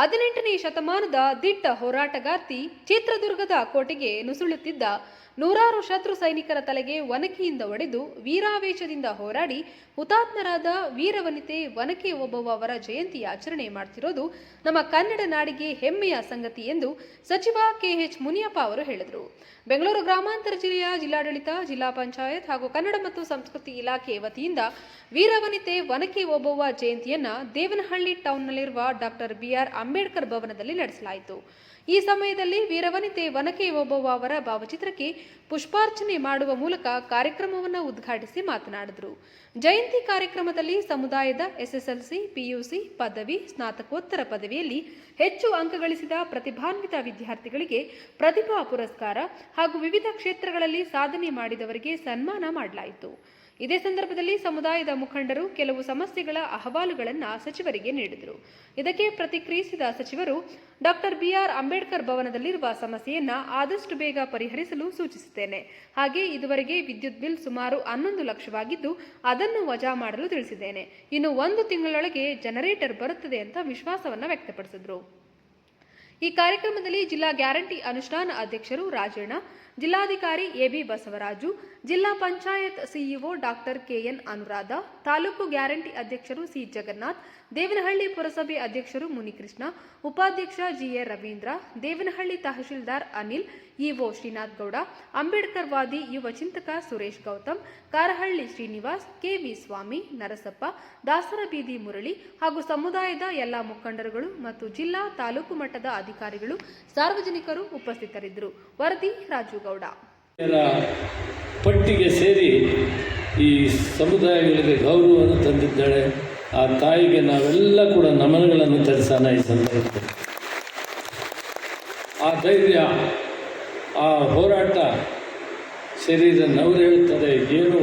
ಹದಿನೆಂಟನೇ ಶತಮಾನದ ದಿಟ್ಟ ಹೋರಾಟಗಾರ್ತಿ ಚಿತ್ರದುರ್ಗದ ಕೋಟೆಗೆ ನುಸುಳುತ್ತಿದ್ದ ನೂರಾರು ಶತ್ರು ಸೈನಿಕರ ತಲೆಗೆ ಒನಕೆಯಿಂದ ಒಡೆದು ವೀರಾವೇಶದಿಂದ ಹೋರಾಡಿ ಹುತಾತ್ಮರಾದ ವೀರವನಿತೆ ವನಕೆ ಒಬ್ಬವ ಅವರ ಜಯಂತಿ ಆಚರಣೆ ಮಾಡ್ತಿರೋದು ನಮ್ಮ ಕನ್ನಡ ನಾಡಿಗೆ ಹೆಮ್ಮೆಯ ಸಂಗತಿ ಎಂದು ಸಚಿವ ಕೆಎಚ್ ಮುನಿಯಪ್ಪ ಅವರು ಹೇಳಿದರು. ಬೆಂಗಳೂರು ಗ್ರಾಮಾಂತರ ಜಿಲ್ಲೆಯ ಜಿಲ್ಲಾಡಳಿತ, ಜಿಲ್ಲಾ ಪಂಚಾಯತ್ ಹಾಗೂ ಕನ್ನಡ ಮತ್ತು ಸಂಸ್ಕೃತಿ ಇಲಾಖೆ ವತಿಯಿಂದ ವೀರವನಿತೆ ವನಕೆ ಓಬವ್ವ ಜಯಂತಿಯನ್ನ ದೇವನಹಳ್ಳಿ ಟೌನ್ನಲ್ಲಿರುವ ಡಾಕ್ಟರ್ ಬಿಆರ್ ಅಂಬೇಡ್ಕರ್ ಭವನದಲ್ಲಿ ನಡೆಸಲಾಯಿತು. ಈ ಸಮಯದಲ್ಲಿ ವೀರವನಿತೆ ವನಕೆ ಓಬವ್ವ ಅವರ ಭಾವಚಿತ್ರಕ್ಕೆ ಪುಷ್ಪಾರ್ಚನೆ ಮಾಡುವ ಮೂಲಕ ಕಾರ್ಯಕ್ರಮವನ್ನು ಉದ್ಘಾಟಿಸಿ ಮಾತನಾಡಿದರು. ಜಯಂತಿ ಕಾರ್ಯಕ್ರಮದಲ್ಲಿ ಸಮುದಾಯದ ಎಸ್ಎಸ್ಎಲ್ಸಿ, ಪಿಯುಸಿ, ಪದವಿ, ಸ್ನಾತಕೋತ್ತರ ಪದವಿಯಲ್ಲಿ ಹೆಚ್ಚು ಅಂಕ ಗಳಿಸಿದ ಪ್ರತಿಭಾನ್ವಿತ ವಿದ್ಯಾರ್ಥಿಗಳಿಗೆ ಪ್ರತಿಭಾ ಪುರಸ್ಕಾರ ಹಾಗೂ ವಿವಿಧ ಕ್ಷೇತ್ರಗಳಲ್ಲಿ ಸಾಧನೆ ಮಾಡಿದವರಿಗೆ ಸನ್ಮಾನ ಮಾಡಲಾಯಿತು. ಇದೇ ಸಂದರ್ಭದಲ್ಲಿ ಸಮುದಾಯದ ಮುಖಂಡರು ಕೆಲವು ಸಮಸ್ಯೆಗಳ ಅಹವಾಲುಗಳನ್ನು ಸಚಿವರಿಗೆ ನೀಡಿದರು. ಇದಕ್ಕೆ ಪ್ರತಿಕ್ರಿಯಿಸಿದ ಸಚಿವರು, ಡಾಕ್ಟರ್ ಬಿಆರ್ ಅಂಬೇಡ್ಕರ್ ಭವನದಲ್ಲಿರುವ ಸಮಸ್ಯೆಯನ್ನು ಆದಷ್ಟು ಬೇಗ ಪರಿಹರಿಸಲು ಸೂಚಿಸುತ್ತೇನೆ. ಹಾಗೆ ಇದುವರೆಗೆ ವಿದ್ಯುತ್ ಬಿಲ್ ಸುಮಾರು ಹನ್ನೊಂದು ಲಕ್ಷವಾಗಿದ್ದು, ಅದನ್ನು ವಜಾ ಮಾಡಲು ತಿಳಿಸಿದ್ದೇನೆ. ಇನ್ನು ಒಂದು ತಿಂಗಳೊಳಗೆ ಜನರೇಟರ್ ಬರುತ್ತದೆ ಅಂತ ವಿಶ್ವಾಸವನ್ನು ವ್ಯಕ್ತಪಡಿಸಿದರು. ಈ ಕಾರ್ಯಕ್ರಮದಲ್ಲಿ ಜಿಲ್ಲಾ ಗ್ಯಾರಂಟಿ ಅನುಷ್ಠಾನ ಅಧ್ಯಕ್ಷರು ರಾಜಣ್ಣ, ಜಿಲ್ಲಾಧಿಕಾರಿ ಎಬಿ ಬಸವರಾಜು, ಜಿಲ್ಲಾ panchayat CEO doctor K N Anuradha, taluk guarantee ಅಧ್ಯಕ್ಷರು ಸಿ ಜಗನ್ನಾಥ್, ದೇವನಹಳ್ಳಿ ಪುರಸಭೆ ಅಧ್ಯಕ್ಷರು ಮುನಿಕೃಷ್ಣ, ಉಪಾಧ್ಯಕ್ಷ ಜಿಎ ರವೀಂದ್ರ, ದೇವನಹಳ್ಳಿ ತಹಶೀಲ್ದಾರ್ ಅನಿಲ್, ಇಒ ಶ್ರೀನಾಥ್ ಗೌಡ, ಅಂಬೇಡ್ಕರ್ ವಾದಿ ಯುವ ಚಿಂತಕ ಸುರೇಶ್ ಗೌತಮ್, ಕಾರಹಳ್ಳಿ ಶ್ರೀನಿವಾಸ್, ಕೆವಿ ಸ್ವಾಮಿ, ನರಸಪ್ಪ, ದಾಸರ ಬೀದಿ ಮುರಳಿ ಹಾಗೂ ಸಮುದಾಯದ ಎಲ್ಲಾ ಮುಖಂಡರುಗಳು ಮತ್ತು ಜಿಲ್ಲಾ ತಾಲೂಕು ಮಟ್ಟದ ಅಧಿಕಾರಿಗಳು ಸಾರ್ವಜನಿಕರು ಉಪಸ್ಥಿತರಿದ್ದರು. ವರದಿ ರಾಜುಗೌಡ. ಪಟ್ಟಿಗೆ ಸೇರಿ ಈ ಸಮುದಾಯಗಳಿಗೆ ಗೌರವವನ್ನು ತಂದಿದ್ದಾಳೆ. ಆ ತಾಯಿಗೆ ನಾವೆಲ್ಲ ಕೂಡ ನಮನಗಳನ್ನು ತರಿಸೋಣ ಈ ಸಂದರ್ಭದಲ್ಲಿ. ಆ ಧೈರ್ಯ, ಆ ಹೋರಾಟ ಶರೀರ ನವರು ಹೇಳ್ತಾರೆ, ಏನು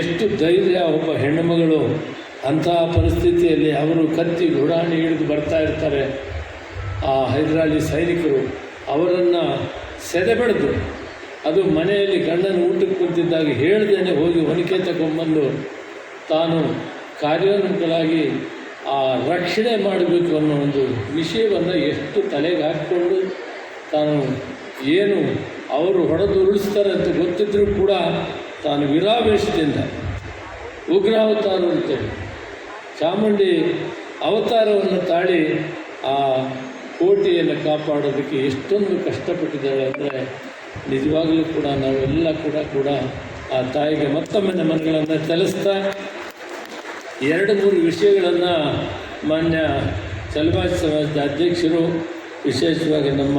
ಎಷ್ಟು ಧೈರ್ಯ ಒಬ್ಬ ಹೆಣ್ಣುಮಗಳು ಅಂತಹ ಪರಿಸ್ಥಿತಿಯಲ್ಲಿ ಅವರು ಕತ್ತಿ ಗುಡಾಣಿ ಹಿಡಿದು ಬರ್ತಾ ಇರ್ತಾರೆ. ಆ ಹೈದರಾಲಿ ಸೈನಿಕರು ಅವರನ್ನು ಸೆದೆಬಡಿದು ಅದು ಮನೆಯಲ್ಲಿ ಗಂಡನ ಊಟಕ್ಕೆ ಕುಂತಿದ್ದಾಗ ಹೇಳ್ದೇನೆ ಹೋಗಿ ಹೊನಿಕೆ ತಗೊಂಬಂದು ತಾನು ಕಾರ್ಯೋನ್ಮುಖರಾಗಿ ಆ ರಕ್ಷಣೆ ಮಾಡಬೇಕು ಅನ್ನೋ ಒಂದು ವಿಷಯವನ್ನು ಎಷ್ಟು ತಲೆಗೆ ಹಾಕಿಕೊಂಡು ತಾನು ಏನು ಅವರು ಹೊಡೆದು ಉರುಳಿಸ್ತಾರೆ ಅಂತ ಗೊತ್ತಿದ್ದರೂ ಕೂಡ ತಾನು ವಿರಾವೇಶದಿಂದ ಉಗ್ರಾವತಾರ ಅಂತೇಳಿ ಚಾಮುಂಡಿ ಅವತಾರವನ್ನು ತಾಳಿ ಆ ಕೋಟೆಯನ್ನು ಕಾಪಾಡೋದಕ್ಕೆ ಎಷ್ಟೊಂದು ಕಷ್ಟಪಟ್ಟಿದ್ದಾಳೆ ಅಂದರೆ ನಿಜವಾಗಲೂ ಕೂಡ ನಾವೆಲ್ಲ ಕೂಡ ಕೂಡ ಆ ತಾಯಿಗೆ ಮತ್ತೊಮ್ಮೆ ನಮನಗಳನ್ನು ಚಲಿಸ್ತಾ ಎರಡು ಮೂರು ವಿಷಯಗಳನ್ನು ಮಾನ್ಯ ಚಲವಾದಿ ಸಮಾಜದ ಅಧ್ಯಕ್ಷರು ವಿಶೇಷವಾಗಿ ನಮ್ಮ